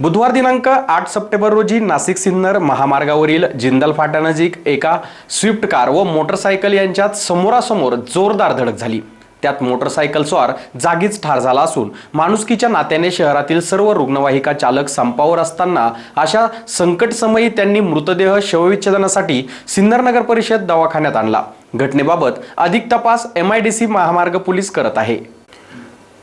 बुधवार दिनांक आठ सप्टेंबर रोजी नाशिक सिन्नर महामार्गावरील जिंदल फाट्यानजीक एका स्विफ्ट कार व मोटरसायकल यांच्यात समोरासमोर जोरदार धडक झाली. त्यात मोटरसायकल स्वार जागीच ठार झाला असून माणुसकीच्या नात्याने शहरातील सर्व रुग्णवाहिका चालक संपावर असताना अशा संकटसमयी त्यांनी मृतदेह शवविच्छेदनासाठी सिन्नर नगर परिषद दवाखान्यात आणला. घटनेबाबत अधिक तपास एम आय डी सी महामार्ग पोलीस करत आहे.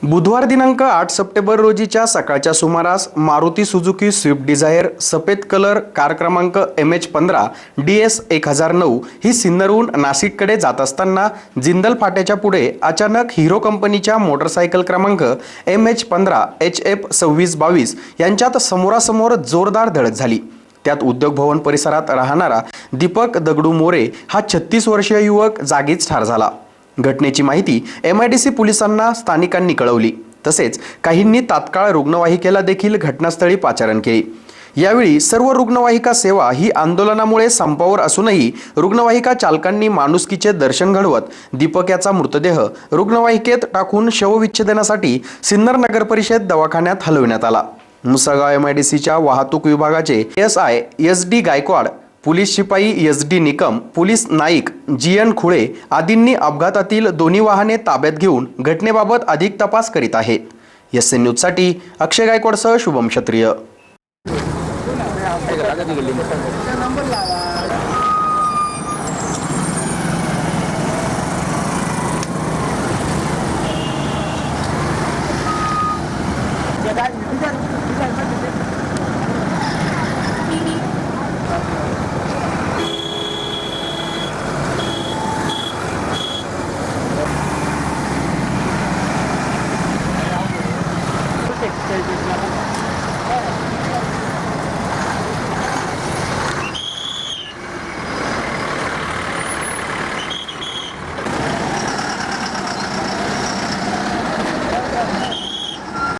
बुधवार दिनांक आठ सप्टेंबर रोजीच्या सकाळच्या सुमारास मारुती सुझुकी स्विफ्ट डिझायर सफेद कलर कार क्रमांक एम एच पंधरा डी एस एक हजार नऊ ही सिन्नरहून नाशिककडे जात असताना जिंदल फाट्याच्या पुढे अचानक हिरो कंपनीच्या मोटरसायकल क्रमांक एम एच पंधरा एच एफ सव्वीस बावीस यांच्यात समोरासमोर जोरदार धडक झाली. त्यात उद्योग भवन परिसरात राहणारा दीपक दगडू मोरे हा छत्तीस वर्षीय युवक जागीच ठार झाला. घटनेची माहिती एम आय डी सी पोलिसांना स्थानिकांनी कळवली. तसेच काहींनी तात्काळ रुग्णवाहिकेला देखील घटनास्थळी पाचारण केले. यावेळी सर्व रुग्णवाहिका सेवा ही आंदोलनामुळे संपावर असूनही रुग्णवाहिका चालकांनी माणुसकीचे दर्शन घडवत दीपकाचा मृतदेह रुग्णवाहिकेत टाकून शवविच्छेदनासाठी सिन्नर नगर परिषद दवाखान्यात हलविण्यात आला. मुसळगाव एम आय डी सीच्या वाहतूक विभागाचे S I S D Gaikwad police शिपाई एस डी निकम पोलीस नाईक जी एन खुळे आदींनी अपघातातील दोन्ही वाहने ताब्यात घेऊन घटनेबाबत अधिक तपास करीत आहेत एस एन न्यूजसाठी अक्षय गायकवाडसह शुभम क्षत्रिय.